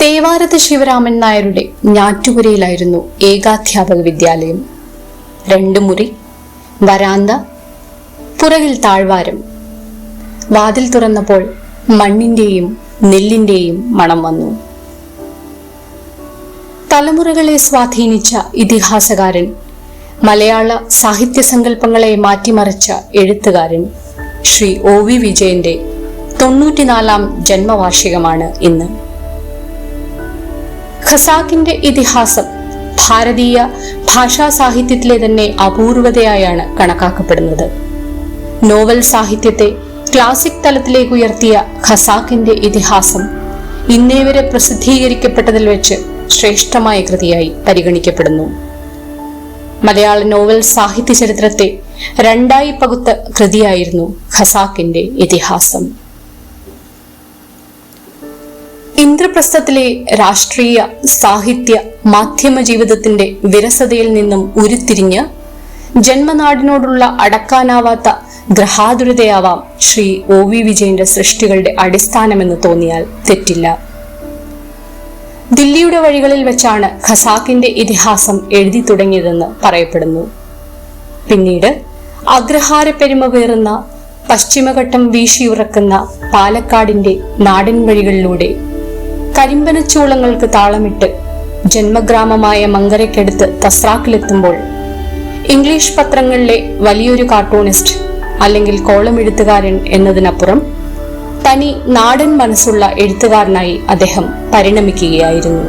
തേവാരത്ത് ശിവരാമൻ നായരുടെ ഞാറ്റുപുരയിലായിരുന്നു ഏകാധ്യാപക വിദ്യാലയം. രണ്ടു മുറി വരാന്ത പുറകിൽ താഴ്വാരം. വാതിൽ തുറന്നപ്പോൾ മണ്ണിന്റെയും നെല്ലിന്റെയും മണം വന്നു. തലമുറകളെ സ്വാധീനിച്ച ഇതിഹാസകാരൻ മലയാള സാഹിത്യ സങ്കല്പങ്ങളെ മാറ്റിമറിച്ച എഴുത്തുകാരൻ ശ്രീ ഒ വി വിജയന്റെ തൊണ്ണൂറ്റിനാലാം ജന്മവാർഷികമാണ് ഇന്ന്. ഖസാക്കിന്റെ ഇതിഹാസം ഭാരതീയ ഭാഷാ സാഹിത്യത്തിലെ തന്നെ അപൂർവതയായാണ് കണക്കാക്കപ്പെടുന്നത്. നോവൽ സാഹിത്യത്തെ ക്ലാസിക് തലത്തിലേക്ക് ഉയർത്തിയ ഖസാക്കിന്റെ ഇതിഹാസം ഇന്നേ വരെ പ്രസിദ്ധീകരിക്കപ്പെട്ടതിൽ വെച്ച് ശ്രേഷ്ഠമായ കൃതിയായി പരിഗണിക്കപ്പെടുന്നു. മലയാള നോവൽ സാഹിത്യ ചരിത്രത്തെ രണ്ടായി പകുത്ത കൃതിയായിരുന്നു ഖസാക്കിന്റെ ഇതിഹാസം. ഇന്ദ്രപ്രസ്ഥത്തിലെ രാഷ്ട്രീയ സാഹിത്യ മാധ്യമ ജീവിതത്തിന്റെ വിരസതയിൽ നിന്നും ഉരുത്തിരിഞ്ഞ് ജന്മനാടിനോടുള്ള അടക്കാനാവാത്ത ഗ്രഹാതുരതയാവാം ശ്രീ ഒ വി വിജയന്റെ സൃഷ്ടികളുടെ അടിസ്ഥാനമെന്ന് തോന്നിയാൽ തെറ്റില്ല. ദില്ലിയുടെ വഴികളിൽ വെച്ചാണ് ഖസാക്കിന്റെ ഇതിഹാസം എഴുതി തുടങ്ങിയതെന്ന് പറയപ്പെടുന്നു. പിന്നീട് അഗ്രഹാര പെരുമ പേറുന്ന പശ്ചിമഘട്ടം വീശിയുറക്കുന്ന പാലക്കാടിന്റെ നാടൻ വഴികളിലൂടെ കരിമ്പനച്ചൂളങ്ങൾക്ക് താളമിട്ട് ജന്മഗ്രാമമായ മങ്കരയ്ക്കടുത്ത് തസ്രാക്കിലെത്തുമ്പോൾ ഇംഗ്ലീഷ് പത്രങ്ങളിലെ വലിയൊരു കാർട്ടൂണിസ്റ്റ് അല്ലെങ്കിൽ കോളം എഴുത്തുകാരൻ എന്നതിനപ്പുറം തനി നാടൻ മനസ്സുള്ള എഴുത്തുകാരനായി അദ്ദേഹം പരിണമിക്കുകയായിരുന്നു.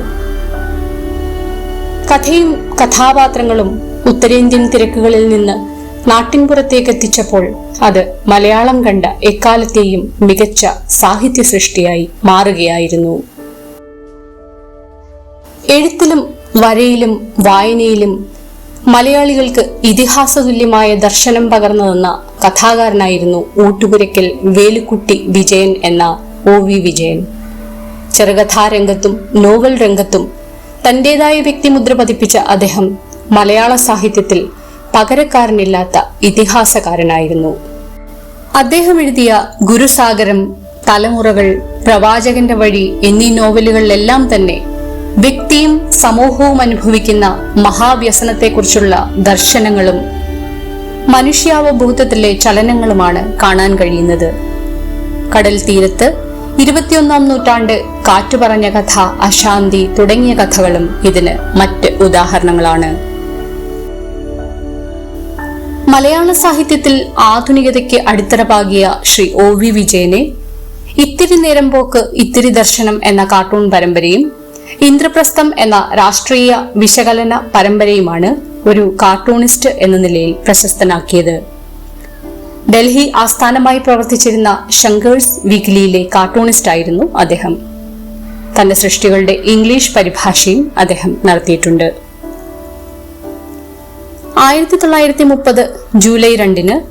കഥയും കഥാപാത്രങ്ങളും ഉത്തരേന്ത്യൻ തിരക്കുകളിൽ നിന്ന് നാട്ടിൻപുറത്തേക്ക് എത്തിച്ചപ്പോൾ അത് മലയാളം കണ്ട എക്കാലത്തെയും മികച്ച സാഹിത്യ സൃഷ്ടിയായി മാറുകയായിരുന്നു. എഴുത്തിലും വരയിലും വായനയിലും മലയാളികൾക്ക് ഇതിഹാസതുല്യമായ ദർശനം പകർന്നു തന്ന കഥാകാരനായിരുന്നു ഊട്ടുപുരയ്ക്കൽ വേലുക്കുട്ടി വിജയൻ എന്ന ഒ വി വിജയൻ. ചെറുകഥാരംഗത്തും നോവൽ രംഗത്തും തന്റേതായ വ്യക്തിമുദ്ര പതിപ്പിച്ച അദ്ദേഹം മലയാള സാഹിത്യത്തിൽ പകരക്കാരനില്ലാത്ത ഇതിഹാസകാരനായിരുന്നു. അദ്ദേഹം എഴുതിയ ഗുരുസാഗരം തലമുറകൾ പ്രവാചകന്റെ വഴി എന്നീ നോവലുകളിലെല്ലാം തന്നെ വ്യക്തിയും സമൂഹവും അനുഭവിക്കുന്ന മഹാവ്യസനത്തെക്കുറിച്ചുള്ള ദർശനങ്ങളും മനുഷ്യാവബോധത്തിലെ ചലനങ്ങളുമാണ് കാണാൻ കഴിയുന്നത്. കടൽ തീരത്ത് ഇരുപത്തിയൊന്നാം നൂറ്റാണ്ട് കാറ്റു പറഞ്ഞ കഥ അശാന്തി തുടങ്ങിയ കഥകളും ഇതിന് മറ്റ് ഉദാഹരണങ്ങളാണ്. മലയാള സാഹിത്യത്തിൽ ആധുനികതയ്ക്ക് അടിത്തറ പാകിയ ശ്രീ ഒ വി വിജയനെ ഇത്തിരി നേരം പോക്ക് ഇത്തിരി ദർശനം എന്ന കാർട്ടൂൺ പരമ്പരയും ഇന്ദ്രപ്രസ്ഥം എന്ന രാഷ്ട്രീയ വിശകലന പരമ്പരയുമാണ് ഒരു കാർട്ടൂണിസ്റ്റ് എന്ന നിലയിൽ പ്രശസ്തനാക്കിയത്. ഡൽഹി ആസ്ഥാനമായി പ്രവർത്തിച്ചിരുന്ന ശങ്കേഴ്സ് വീക്കിലിയിലെ കാർട്ടൂണിസ്റ്റായിരുന്നു അദ്ദേഹം. തന്റെ സൃഷ്ടികളുടെ ഇംഗ്ലീഷ് പരിഭാഷയും അദ്ദേഹം നടത്തിയിട്ടുണ്ട്. ആയിരത്തി തൊള്ളായിരത്തി മുപ്പത് ജൂലൈ രണ്ടിന്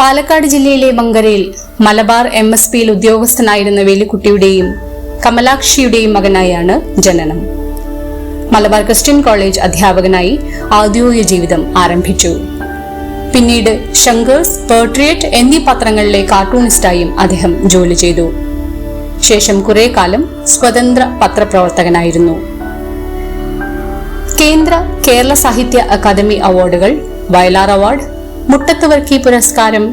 പാലക്കാട് ജില്ലയിലെ മങ്കരയിൽ മലബാർ എം എസ് പിയിൽ ഉദ്യോഗസ്ഥനായിരുന്ന വേലുക്കുട്ടിയുടെയും കമലാക്ഷിയുടെയും മകനായാണ് ജനനം. മലബാർ ക്രിസ്ത്യൻ കോളേജ് അധ്യാപകനായി ഔദ്യോഗിക ജീവിതം ആരംഭിച്ചു. പിന്നീട് ശങ്കേഴ്സ് പേർട്രിയറ്റ് എന്നീ പത്രങ്ങളിലെ കാർട്ടൂണിസ്റ്റായും അദ്ദേഹം ജോലി ചെയ്തു. ശേഷം കുറെ കാലം സ്വതന്ത്ര പത്രപ്രവർത്തകനായിരുന്നു. കേന്ദ്ര കേരള സാഹിത്യ അക്കാദമി അവാർഡുകൾ വയലാർ അവാർഡ് മുട്ടത്ത് വർക്കി പുരസ്കാരം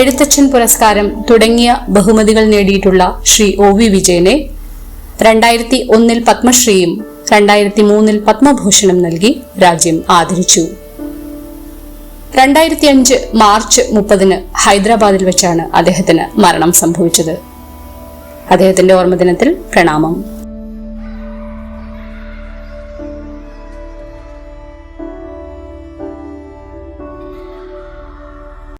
എഴുത്തച്ഛൻ പുരസ്കാരം തുടങ്ങിയ ബഹുമതികൾ നേടിയിട്ടുള്ള ശ്രീ ഒ വി വിജയനെ രണ്ടായിരത്തി ഒന്നിൽ പത്മശ്രീയും രണ്ടായിരത്തി മൂന്നിൽ പത്മഭൂഷണും നൽകി രാജ്യം ആദരിച്ചു. രണ്ടായിരത്തി അഞ്ച് മാർച്ച് മുപ്പതിന് ഹൈദരാബാദിൽ വെച്ചാണ് അദ്ദേഹത്തിന് മരണം സംഭവിച്ചത്. അദ്ദേഹത്തിന്റെ ഓർമ്മദിനത്തിൽ പ്രണാമം.